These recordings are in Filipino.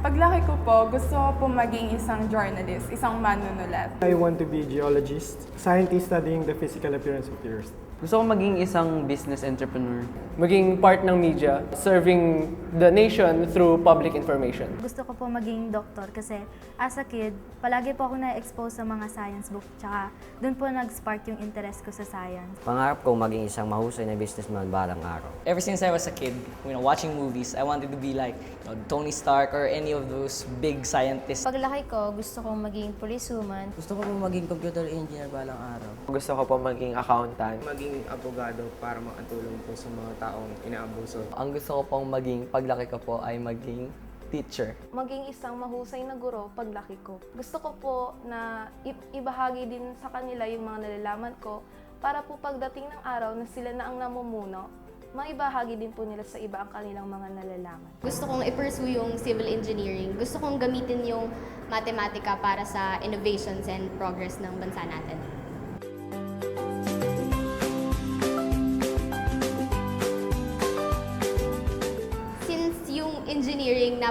Paglaki ko po, gusto ko po maging isang journalist, isang manunulat. I want to be geologist, scientist studying the physical appearance of the Earth. Gusto ko maging isang business entrepreneur. maging part ng media, serving the nation through public information. Gusto ko po maging doktor kasi as a kid, palagi po ako na-expose sa mga science book. Tsaka doon po nag-spark yung interest ko sa science. Pangarap ko maging isang mahusay na businessman balang araw. Ever since I was a kid, you know, watching movies, I wanted to be like you know, Tony Stark or any of those big scientists. Paglaki ko, gusto kong maging policewoman. Gusto ko po maging computer engineer balang araw. Gusto ko po maging accountant, maging abogado para makatulong po sa mga taong inaabuso. Ang gusto ko pong maging paglaki ko po ay maging teacher. maging isang mahusay na guro paglaki ko. Gusto ko po na i- ibahagi din sa kanila yung mga nalalaman ko para po pagdating ng araw na sila na ang namumuno, maibahagi din po nila sa iba ang kanilang mga nalalaman. Gusto kong i-pursue yung civil engineering. Gusto kong gamitin yung matematika para sa innovations and progress ng bansa natin.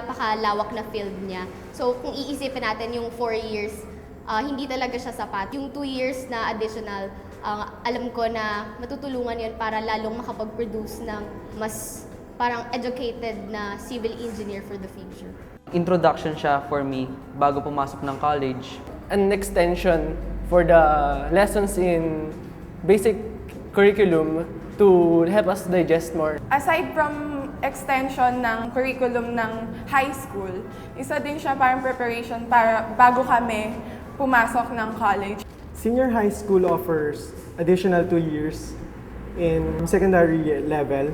Napakalawak na field niya, so kung iisipin natin yung four years, ah, hindi talaga siya sapat. Yung two years na additional, ah, alam ko na matutulungan yun para lalong makapag-produce ng mas parang educated na civil engineer for the future. Introduction siya for me bago pumasok ng college. An extension for the lessons in basic curriculum to help us digest more. Aside from extension ng curriculum ng high school, isa din siya parang preparation para bago kami pumasok ng college. Senior high school offers additional two years in secondary level,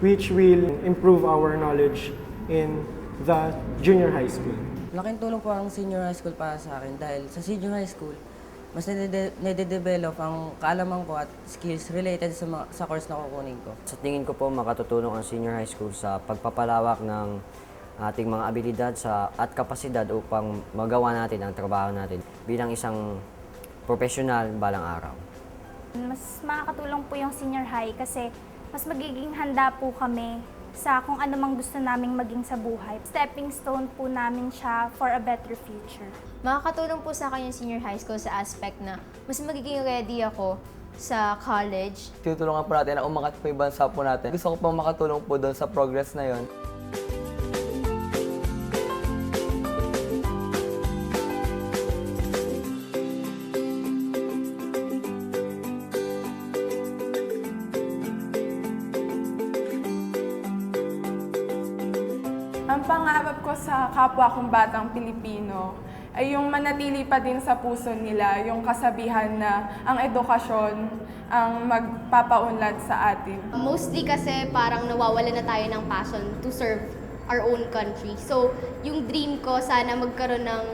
which will improve our knowledge in the junior high school. Laking tulong po ang senior high school para sa akin dahil sa senior high school, mas nade- nade-develop ang kaalaman ko at skills related sa, mga, sa course na kukunin ko. Sa tingin ko po makatutulong ang senior high school sa pagpapalawak ng ating mga abilidad sa, at kapasidad upang magawa natin ang trabaho natin bilang isang profesional balang araw. Mas makakatulong po yung senior high kasi mas magiging handa po kami sa kung ano mang gusto naming maging sa buhay. Stepping stone po namin siya for a better future. Makakatulong po sa akin yung senior high school sa aspect na mas magiging ready ako sa college. Tutulungan po natin na umangat po yung bansa po natin. Gusto ko pong makatulong po doon sa progress na yon. Ang pangarap ko sa kapwa kong batang Pilipino ay yung manatili pa din sa puso nila yung kasabihan na ang edukasyon ang magpapaunlad sa atin. Mostly kasi parang nawawala na tayo ng passion to serve our own country. So, yung dream ko sana magkaroon ng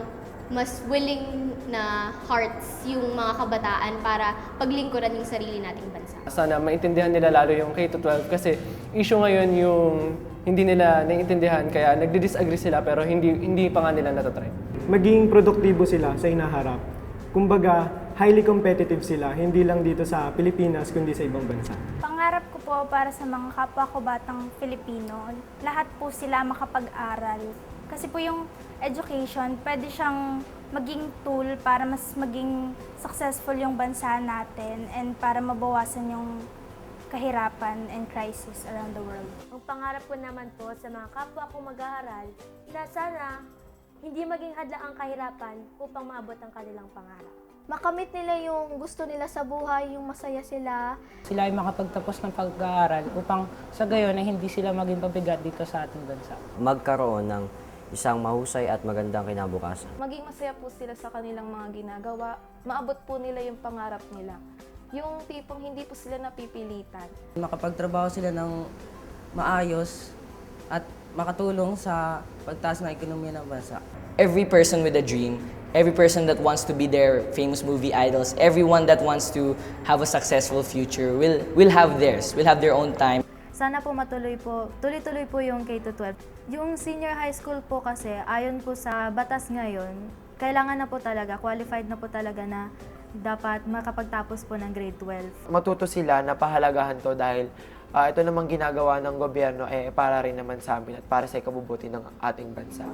mas willing na hearts yung mga kabataan para paglingkuran yung sarili nating bansa. Sana maintindihan nila lalo yung K-12 kasi issue ngayon yung hindi nila naiintindihan kaya nagdi-disagree sila pero hindi hindi pa nga nila natatry. Maging produktibo sila sa inaharap. Kumbaga, highly competitive sila, hindi lang dito sa Pilipinas, kundi sa ibang bansa. Pangarap ko po para sa mga kapwa ko batang Filipino, lahat po sila makapag-aral. Kasi po yung education, pwede siyang maging tool para mas maging successful yung bansa natin and para mabawasan yung kahirapan and crisis around the world. Ang pangarap ko naman po sa mga kapwa ko mag-aaral na sana hindi maging hadlang ang kahirapan upang maabot ang kanilang pangarap. Makamit nila yung gusto nila sa buhay, yung masaya sila, Sila ay makapagtapos ng pag-aaral upang sa gayon ay hindi sila maging pabigat dito sa ating bansa. Magkaroon ng isang mahusay at magandang kinabukasan. maging masaya po sila sa kanilang mga ginagawa, maabot po nila yung pangarap nila. Yung tipong hindi po sila napipilitan. Makapagtrabaho sila ng maayos at makatulong sa pagtaas ng ekonomiya ng bansa. Every person with a dream, every person that wants to be their famous movie idols, everyone that wants to have a successful future will will have theirs, will have their own time. Sana po matuloy po, tuloy-tuloy po yung K-12. Yung senior high school po kasi, ayon po sa batas ngayon, kailangan na po talaga, qualified na po talaga na dapat makapagtapos po ng grade 12. Matuto sila na pahalagahan to dahil ah, ito namang ginagawa ng gobyerno eh para rin naman sa amin at para sa ikabubuti ng ating bansa.